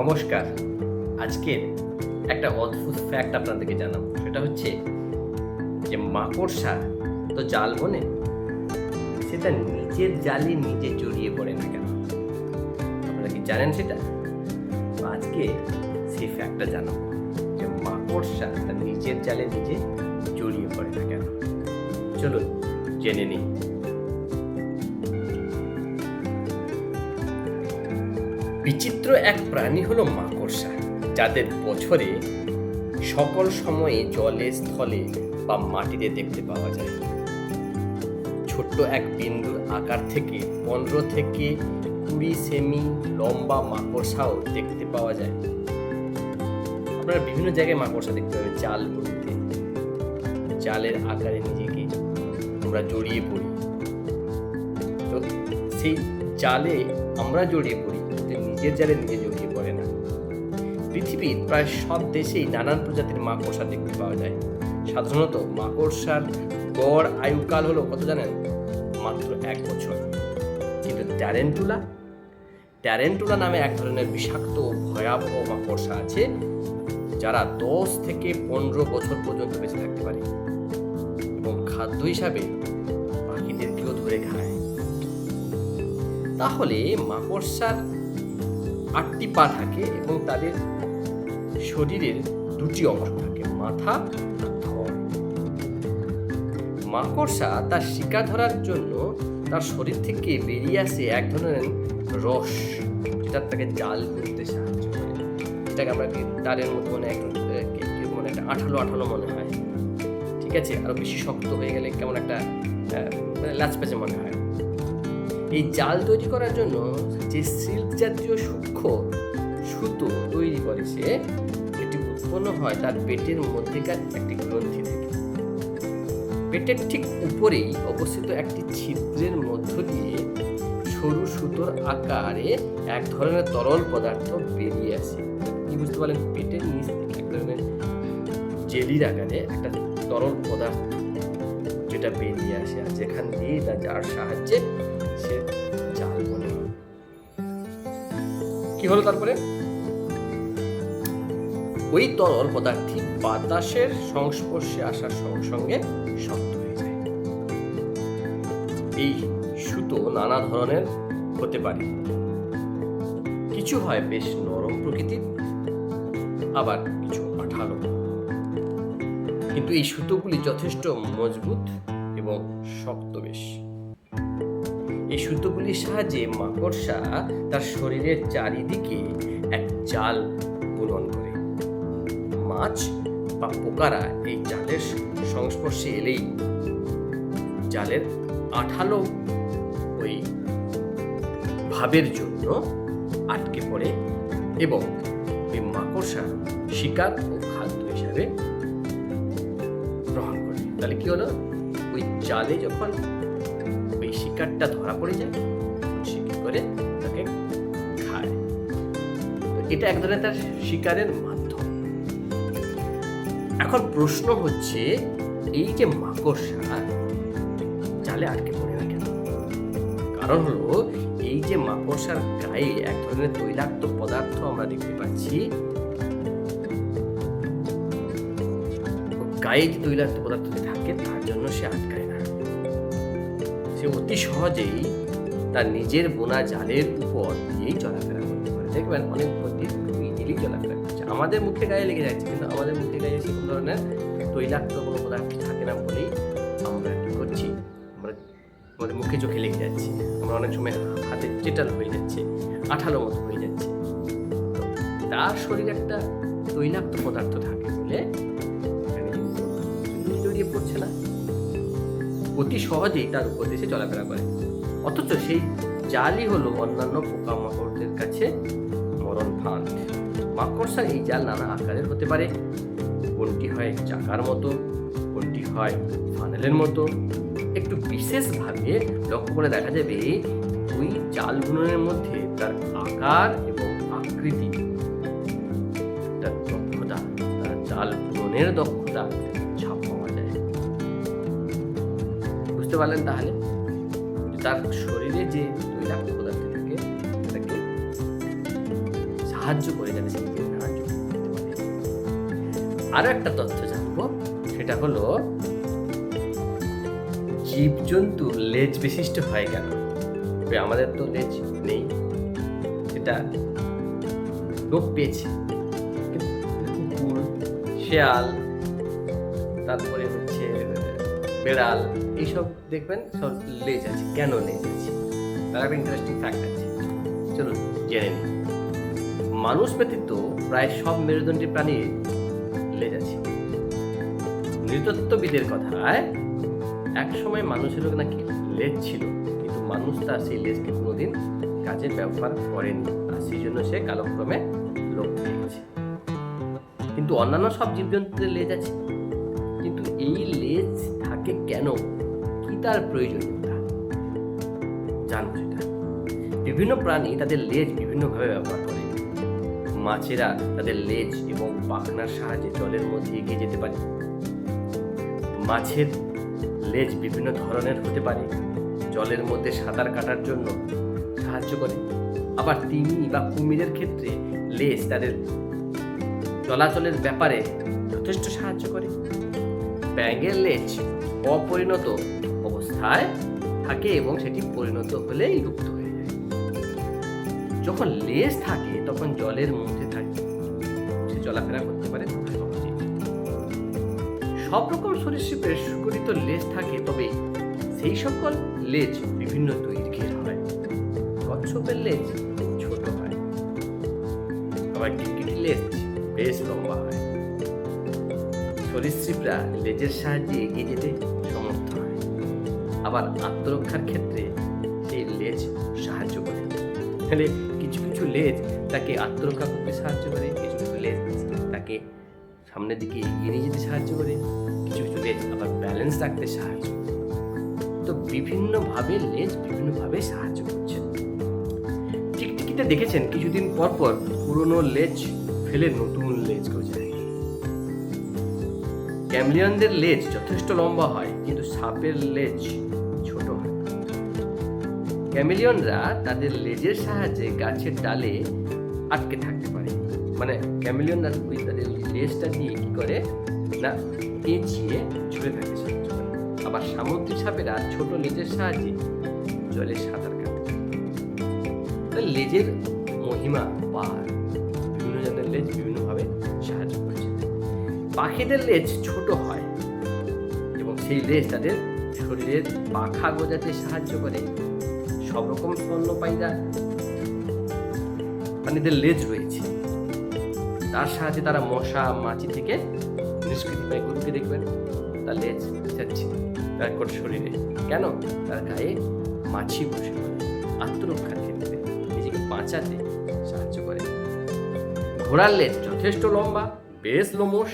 নমস্কার। আজকের একটা অদ্ভুত ফ্যাক্ট আপনাদেরকে জানাব। সেটা হচ্ছে যে মাকড়সা তো জাল বনে, সেটা নিজের জালে নিজে জড়িয়ে পড়ে না কেন? আপনারা কি জানেন সেটা? আজকে সেই ফ্যাক্টটা জানাব যে মাকড়সা তার নিজের জালে নিজে জড়িয়ে পড়ে না কেন? চলুন জেনে নিই। বিচিত্র এক প্রাণী হলো মাকড়সা, যাদের বছরে সকল সময়ে জলে, স্থলে বা মাটিতে দেখতে পাওয়া যায়। ছোট্ট এক বিন্দুর আকার থেকে পনেরো থেকে কুড়ি সেমি লম্বা মাকড়সাও দেখতে পাওয়া যায়। আপনারা বিভিন্ন জায়গায় মাকড়সা দেখতে পাবেন, জাল বলতে জালের আকারে নিজেকে আমরা জড়িয়ে পড়ি। তো সেই জালে আমরা জড়িয়ে পড়ি। নিজের জালে নিজে জড়িয়ে পড়ে না। পৃথিবীর প্রায় সব দেশেই নানান প্রজাতির মাকড়সা দেখতে পাওয়া যায়। সাধারণত মাকড়সার গড় আয়ুকাল হলো কত জানেন? মাত্র এক বছর। কিন্তু ট্যারেন্টুলা? ট্যারেন্টুলা নামে এক ধরনের বিষাক্ত ভয়াবহ মাকড়সা আছে, যারা দশ থেকে পনেরো বছর পর্যন্ত বেঁচে থাকতে পারে। এবং খাদ্য হিসাবে পাখিদেরকেও ধরে খায়। তাহলে মাকড়সার আটটি পা থাকে এবং তাদের শরীরের দুটি অংশ থাকে, মাথা মাকড়সা তার শিকার ধরার জন্য তার শরীর থেকে বেরিয়ে আসে এক ধরনের রস, যেটা তাকে জাল করতে সাহায্য করে। এটাকে আমরা তারের মতো মনে একটু মনে একটা আঠালো আঠালো মনে হয়। ঠিক আছে? আরও বেশি শক্ত হয়ে গেলে কেমন একটা মানে লাচপ্যাচে মনে হয়। এই জাল তৈরি করার জন্য যে সিল্ক জাতীয় সূক্ষ্ম সুতো তৈরি করে সে, এটি উৎপন্ন হয় তার পেটের মধ্যেকার একটি গ্রন্থি থেকে। পেটের ঠিক উপরেই অবস্থিত একটি ছিদ্রের মধ্য দিয়ে সরু সুতোর আকারে এক ধরনের তরল পদার্থ বেরিয়ে আসে। কি বুঝতে পারলেন? পেটের নিচ থেকে ধরনের জেলির আকারে একটা তরল পদার্থ যেটা বেরিয়ে আসে আর যেখান দিয়ে তা যার সাহায্যে কি হলো তারপরে? ওই তরল পদার্থটি বাতাসের সংস্পর্শে আসার সঙ্গে সঙ্গে শক্ত হয়ে যায়। এই সুতো নানা ধরনের হতে পারে। কিছু হয় বেশ নরম প্রকৃতির, আবার কিছু আঠালো। কিন্তু এই সুতোগুলি যথেষ্ট মজবুত এবং শক্ত বেশ। সুতোগুলির সাহায্যে মাকড়সা তার শরীরের চারিদিকে এক জাল পূরণ করে। মাছ বা পোকারা এই জালের সংস্পর্শে এলেই জালের আঠালো ওই ভাবের জন্য আটকে পড়ে এবং ওই মাকড়সা শিকার ও খাদ্য হিসাবে গ্রহণ করে। তাহলে কি হলো? ওই জালে যখন শিকারটা ধরা পড়ে যায় কি করে? তাকে খায়। এটা এক ধরনের তার শিকারের মাধ্যম। এখন প্রশ্ন হচ্ছে, এই যে মাকড়সা, জালে আটকে পড়ে না কেন? কারণ হলো, এই যে মাকড়সার গায়ে এক ধরনের তৈলাক্ত পদার্থ আমরা দেখতে পাচ্ছি। গায়ে যে তৈলাক্ত পদার্থ থাকে, তার জন্য সে আটকায় অতি সহজেই তার নিজের বোনা জালের উপর দিয়েই চলাফেরা করতে পারে। দেখবেন অনেক পদ্ধতি ইজিলি চলাফেরা করছে। আমাদের মুখে গায়ে লেগে যাচ্ছে, কিন্তু আমাদের মুখে গায়ে সেরকম ধরনের তৈলাক্ত কোনো পদার্থ থাকে না বলেই আমরা কি করছি? আমরা আমাদের মুখে চোখে লেগে যাচ্ছে। আমরা অনেক সময় হাতে চেটাল হয়ে যাচ্ছে, আঠালো মতো হয়ে যাচ্ছে। তার শরীরে একটা তৈলাক্ত পদার্থ থাকে বলে জড়িয়ে পড়ছে না। অতি সহজেই তার উপর দেশে চলাফেরা করে। অথচ সেই জালই হলো অন্যান্য পোকামাকড়দের কাছে মরণ ফাঁদ। মাকড়সার এই জাল নানা আকারের হতে পারে। কোনটি হয় চাকার মতো, কোনটি হয় ফানেলের মতো। একটু বিশেষভাবে লক্ষ্য করে দেখা যাবে, ওই জাল বুননের মধ্যে তার আকার এবং আকৃতি, তার দক্ষতা, তার জাল বুননের দক্ষতা পারলেন তাহলে। তার শরীরে যে তৈলাক্ত পদার্থ থাকে, সেটাকে সাহায্য করে যাতে সেদিকে না ঝুঁকে পড়তে পারে। আরও একটা তথ্য জানব, সেটা হলো জীবজন্তু লেজ বিশিষ্ট হয় কেন? আমাদের তো লেজ নেই, সেটা লোপ পেয়েছে। কুকুর, শেয়াল, তারপরে হচ্ছে বেড়াল এইসব দেখবেন সব লেজ আছে। কেন লেজ আছে? তার একটা ইন্টারেস্টিং ফ্যাক্ট আছে। চলুন, জেনে নিই। মানুষ ব্যতীত প্রায় সব মেরুদণ্ডী প্রাণীর লেজ আছে। নৃতত্ত্ববিদের কথায় এক সময় মানুষেরও নাকি লেজ ছিল, কিন্তু মানুষ তার সেই লেজকে কোনোদিন কাজে ব্যবহার করেনি, আর সেই জন্য সে কালক্রমে লোপ পেয়ে গেছে কিন্তু অন্যান্য সব জীবজন্তুদের লেজ আছে। কিন্তু এই লেজ থাকে কেন? তার প্রয়োজনীয়তা। জানব সেটা? বিভিন্ন প্রাণী তাদের লেজ বিভিন্নভাবে ব্যবহার করে। মাছেরা তাদের লেজ এবং পাখনার সাহায্যে জলের মধ্যে এগিয়ে যেতে পারে। মাছের লেজ বিভিন্ন ধরনের হতে পারে। জলের মধ্যে সাঁতার কাটার জন্য সাহায্য করে। আবার তিমি বা কুমিরের ক্ষেত্রে লেজ তাদের চলাচলের ব্যাপারে যথেষ্ট সাহায্য করে। ব্যাঙের লেজ অপরিণত অবস্থায় থাকে এবং সেটি পরিণত হলেই লুপ্ত হয়ে যায়। যখন লেজ থাকে, তখন জলের মধ্যে থাকে। সে চলাফেরা করতে পারে সব রকম সরীসৃপের সুগঠিত লেজ থাকে, তবে সেই সকল লেজ বিভিন্ন দৈর্ঘ্যের হয়। কচ্ছপের লেজ ছোট হয়। আবার টিকিটি লেজ বেশ লম্বা হয়। সরীসৃপরা লেজের সাহায্যে এগিয়ে যেতে আবার আত্মরক্ষার ক্ষেত্রে সেই লেজ সাহায্য করে। তাহলে কিছু কিছু লেজ তাকে আত্মরক্ষা করতে সাহায্য করে, কিছু কিছু লেজ তাকে সামনের দিকে এগিয়ে নিয়ে যেতে সাহায্য করে, কিছু কিছু লেজ আবার ব্যালেন্স রাখতে সাহায্য করে। তো বিভিন্নভাবে লেজ বিভিন্নভাবে সাহায্য করছে। টিকটিকিতে দেখেছেন, কিছুদিন পর পর পুরনো লেজ ফেলে নতুন লেজ গজায় ক্যামলিয়নদের লেজ যথেষ্ট লম্বা হয়, কিন্তু সাপের লেজ ক্যামিলিয়নরা তাদের লেজের সাহায্যে গাছের ডালে আটকে থাকতে পারে। মানে ক্যামিলিয়নরা ওই তাদের লেজটা দিয়ে কি করে? না, পেঁচিয়ে সাহায্য করে আবার সামুদ্রিক সাপেরা ছোট লেজের সাহায্যে জলে সাঁতার কাটে। লেজের মহিমা পার। বিভিন্ন জনের লেজ বিভিন্নভাবে সাহায্য করছে। পাখিদের লেজ ছোট হয় এবং সেই লেজ তাদের শরীরের পাখা গোজাতে সাহায্য করে। সব রকম স্তন্যপায়ীরা প্রাণীদের লেজ রয়েছে। তার সাহায্যে তারা মশা, মাছি থেকে নিষ্কৃতি পায়। গরুকে দেখবেন, তার লেজ যাচ্ছে তার কোট শরীরে। কেন? তার গায়ে মাছি বসে আত্মরক্ষার ক্ষেত্রে নিজেকে বাঁচাতে সাহায্য করে। ঘোড়ার লেজ যথেষ্ট লম্বা, বেশ লোমশ।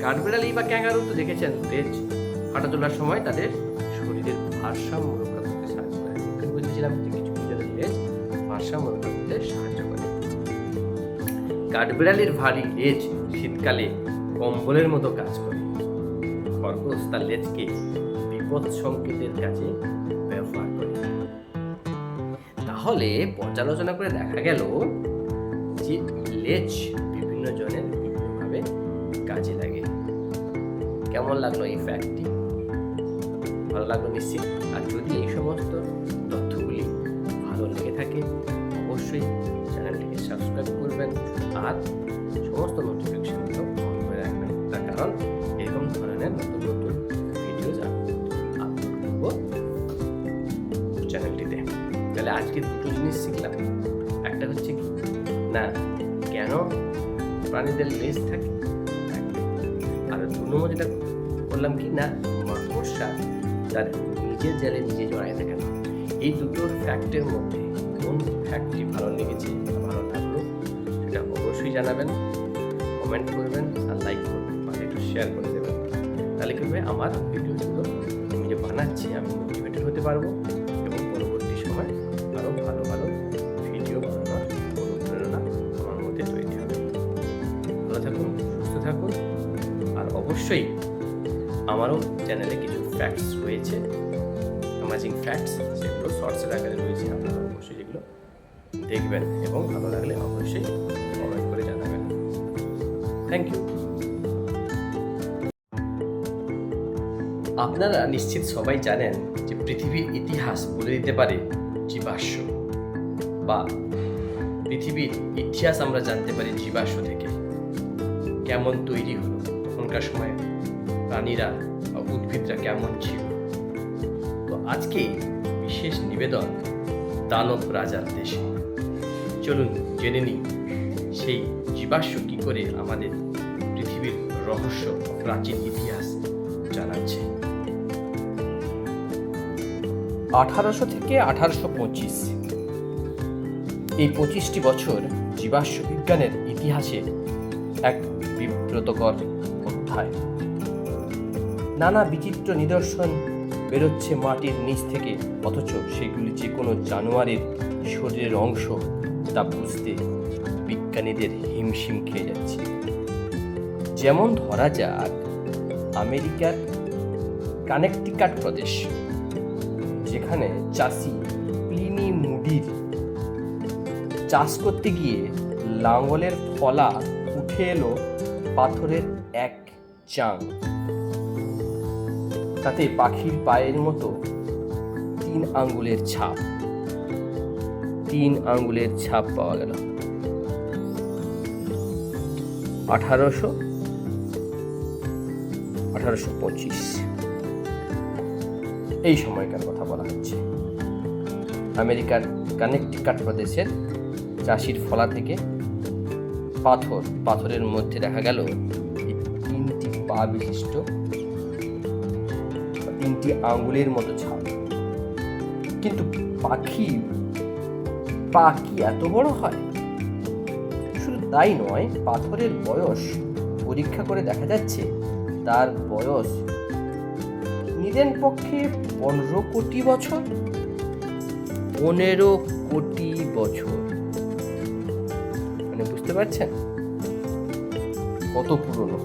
কাঠবেড়ালি বা ক্যাঙ্গারু তো দেখেছেন, লেজ হাঁটা চলার সময় তাদের শরীরের ভারসাম্য একটু যে কিছু কিছু লেজ ভারসাম্য রক্ষা করতে সাহায্য করে। কাঠবিড়ালির ভারী লেজ শীতকালে কম্বলের মতো কাজ করে। খরগোশ তার লেজকে বিপদ সংকেতের কাছে ব্যবহার করে। তাহলে পর্যালোচনা করে দেখা গেল যে লেজ বিভিন্ন জনের বিভিন্নভাবে কাজে লাগে। কেমন লাগল এই ফ্যাক্টটি ভালো লাগল নিশ্চিত। আর যদি এই সমস্ত লেগে থাকে, অবশ্যই চ্যানেলটিকে সাবস্ক্রাইব করবেন আর সমস্ত নোটিফিকেশনগুলো অন করে রাখবেন। তার কারণ এরকম ধরনের নতুন নতুন ভিডিও আপলোড করব চ্যানেলটিতে। তাহলে আজকে দুটো জিনিস শিখলাম। একটা হচ্ছে না, কেন প্রাণীদের লেজ থাকে? আর দু নম্বর যেটা বললাম কি, না, মাকড়সা তার নিজের জালে নিজে জড়ায় কেন এই দুটোর ফ্যাক্টের মধ্যে অবশ্যই জানাবেন কমেন্ট করবেন আর লাইক করবেন বা একটু শেয়ার করে দেবেন। তাহলে কি হবে? আমার ভিডিওগুলো আমি যে বানাচ্ছি, আমি মোটিভেটেড হতে পারব এবং পরবর্তী সময় আরও ভালো ভালো ভিডিও বানানোর অনুপ্রেরণা আমার মধ্যে তৈরি হবে। ভালো থাকুন, সুস্থ থাকুন আর অবশ্যই আমারও চ্যানেলে কিছু ফ্যাক্টস রয়েছে। অ্যামাজিং ফ্যাক্টস সেগুলো শর্টসের আকারে রয়েছে, আপনারা অবশ্যই যেগুলো দেখবেন এবং ভালো লাগলে অবশ্যই কমেন্ট করে জানাবেন। থ্যাংক ইউ আপনারা নিশ্চিত সবাই জানেন যে পৃথিবীর ইতিহাস বলে দিতে পারে জীবাশ্ম বা পৃথিবীর ইতিহাস আমরা জানতে পারি জীবাশ্ম থেকে। কেমন তৈরি হলো তখনকার সময়? প্রাণীরা বা উদ্ভিদরা কেমন ছিল? তো আজকে বিশেষ নিবেদন দানব রাজার দেশে। চলুন জেনে নিই, সেই জীবাশ্ম কি করে আমাদের পৃথিবীর রহস্য প্রাচীন ইতিহাস জানাচ্ছে? আঠারোশো থেকে আঠারোশো পঁচিশ। এই পঁচিশটি বছর জীবাশ্ম বিজ্ঞানের ইতিহাসে এক বিব্রতকর অধ্যায়। নানা বিচিত্র নিদর্শন বেরোচ্ছে মাটির নিচ থেকে, অথচ সেগুলি যে কোনো জানোয়ারের শরীরের অংশ তা বুঝতে বিজ্ঞানীদের হিমশিম খেয়ে যাচ্ছে। যেমন ধরা যাক, আমেরিকার কানেকটিকাট প্রদেশ, যেখানে চাষি প্লিনি মুডির চাষ করতে গিয়ে লাঙ্গলের ফলা উঠে এলো পাথরের এক চাং। তাতে পাখির পায়ের মতো তিন আঙ্গুলের ছাপ। তিন আঙ্গুলের ছাপ পাওয়া গেল। আঠারোশো? আঠারোশো পঁচিশ। এই সময়কার কথা বলা হচ্ছে। আমেরিকার কানেকটিকাট প্রদেশের চাষির ফলা থেকে পাথর, পাথরের মধ্যে দেখা গেল তিনটি পা বিশিষ্ট তিনটি আঙ্গুলের মতো ছাপ। কিন্তু পাখি পা কি এত বড় হয়? শুধু তাই নয়, পাথরের বয়স পরীক্ষা করে দেখা যাচ্ছে তার বয়স নিদেন পক্ষে পনেরো কোটি বছর। পনেরো কোটি বছর। মানে বুঝতে পারছেন? কত পুরনো?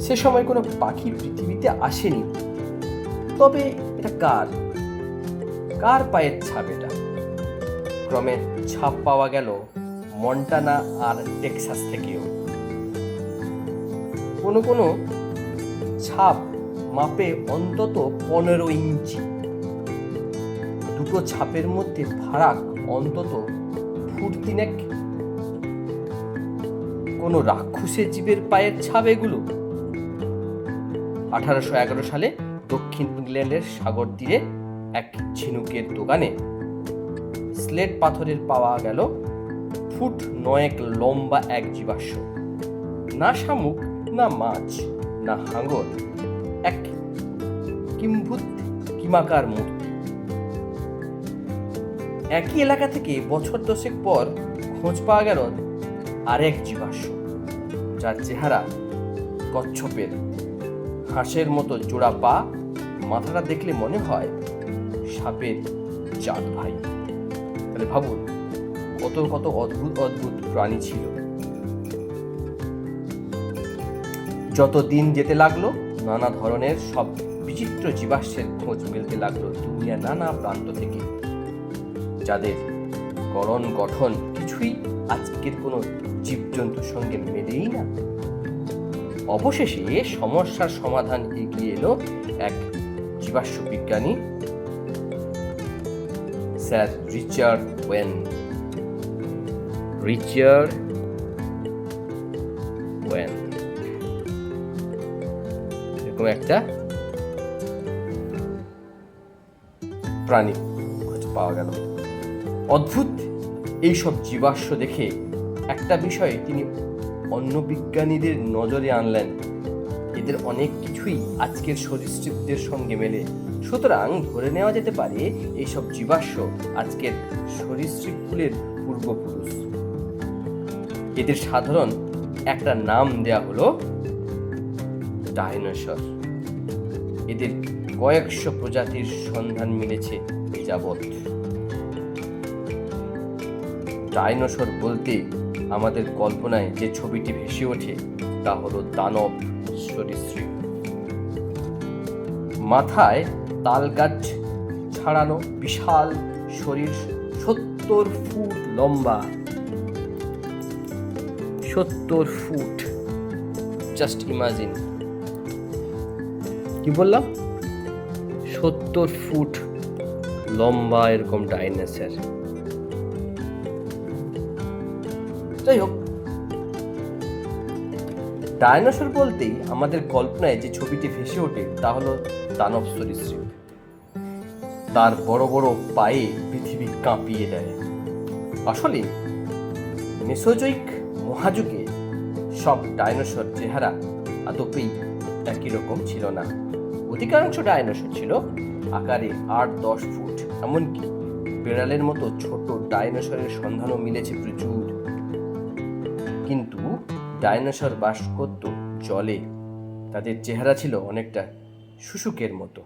সে সময় কোনো পাখি পৃথিবীতে আসেনি। তবে এটা কার? কার পায়ের ছাপ এটা? ক্রমে ছাপ পাওয়া গেল মন্টানা আর টেক্সাস থেকেও। কোনো কোনো ছাপ মাপে অন্তত পনেরো ইঞ্চি। দুটো ছাপের মধ্যে ফারাক অন্তত ফুট তিনেক। কোনো রাক্ষসের জীবের পায়ের ছাপ এগুলো? আঠারোশো এগারো সালে দক্ষিণ ইংল্যান্ডের সাগর তীরে এক ঝিনুকের দোকানে স্লেট পাথরের পাওয়া গেল ফুট নয়েক লম্বা এক জীবাশ্ম। না শামুক, না মাছ, না হাঙ্গর, এক কিম্ভূত কিমাকার মূর্তি। একই এলাকা থেকে বছর দশেক পর খোঁজ পাওয়া গেল আরেক জীবাশ্ম, যার চেহারা কচ্ছপের হাঁসের মতো জোড়া পা মাথাটা দেখলে মনে হয় সাপের চাঁদ ভাই। তাহলে ভাবুন, কত কত অদ্ভুত অদ্ভুত প্রাণী ছিল। যত দিন যেতে লাগল, নানা ধরনের সব বিচিত্র জীবাশ্মের খোঁজ মিলতে লাগল দুনিয়ার নানা প্রান্ত থেকে। যাদের গড়ন গঠন কিছুই আজকের কোনো জীবজন্তুর সঙ্গে মেলেই না। অবশেষে সমস্যার সমাধান এগিয়ে এলো এক জীবাশ্ম বিজ্ঞানী sir Richard Owen. Richard Owen. এরকম একটা প্রাণী পাওয়া গেল। অদ্ভুত এইসব জীবাশ্ম দেখে একটা বিষয়ে তিনি অন্য বিজ্ঞানীদের নজরে আনলেন। এদের অনেক কিছুই আজকের সরীসৃপদের সঙ্গে মেলে। সুতরাং ধরে নেওয়া যেতে পারে, এইসব জীবাশ্ম আজকের সরীসৃপগুলির পূর্বপুরুষ। এদের সাধারণ একটা নাম দেয়া হলো ডাইনোসর। এদের কয়েকশো প্রজাতির সন্ধান মিলেছে যাবৎ। ডাইনোসর বলতে আমাদের কল্পনায় যে ছবিটি ভেসে ওঠে তা হলো দানব। সরীসৃপ মাথায় তাল গাছ ছাড়ানো বিশাল শরীর সত্তর ফুট লম্বা। সত্তর ফুট। জাস্ট ইমাজিন কি বললাম? সত্তর ফুট লম্বা এরকম ডাইনোসর যাই হোক ডায়নোসর বলতেই আমাদের কল্পনায় যে ছবিটি ভেসে ওঠে, তা হলো দানব সরীসৃপ। তার বড় বড় পায়ে পৃথিবী কাঁপিয়ে দেয়। আসলে মেসোজৈক মহাযুগে সব ডায়নোসর চেহারা আদপেই একই রকম ছিল না। অধিকাংশ ডায়নোসর ছিল আকারে আট দশ ফুট, এমনকি বেড়ালের মতো ছোট ডায়নোসরের সন্ধানও মিলেছে প্রচুর। ডাইনোসর বাস করত জলে তাদের চেহারা ছিল অনেকটা শুশুকের মতো।